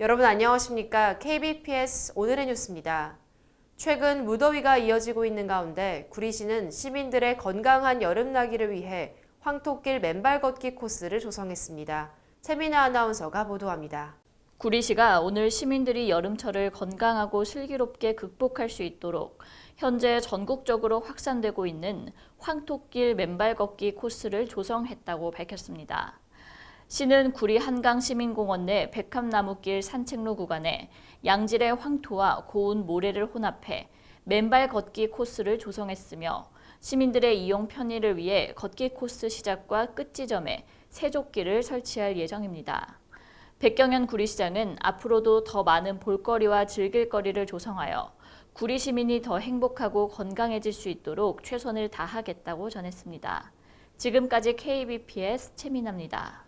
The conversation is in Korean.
여러분 안녕하십니까? KBPS 오늘의 뉴스입니다. 최근 무더위가 이어지고 있는 가운데 구리시는 시민들의 건강한 여름나기를 위해 황토길 맨발 걷기 코스를 조성했습니다. 최민아 아나운서가 보도합니다. 구리시가 오늘 시민들이 여름철을 건강하고 슬기롭게 극복할 수 있도록 현재 전국적으로 확산되고 있는 황토길 맨발 걷기 코스를 조성했다고 밝혔습니다. 시는 구리 한강 시민공원 내 백합나무길 산책로 구간에 양질의 황토와 고운 모래를 혼합해 맨발 걷기 코스를 조성했으며 시민들의 이용 편의를 위해 걷기 코스 시작과 끝 지점에 세조길을 설치할 예정입니다. 백경현 구리시장은 앞으로도 더 많은 볼거리와 즐길거리를 조성하여 구리 시민이 더 행복하고 건강해질 수 있도록 최선을 다하겠다고 전했습니다. 지금까지 KBPS 최민아입니다.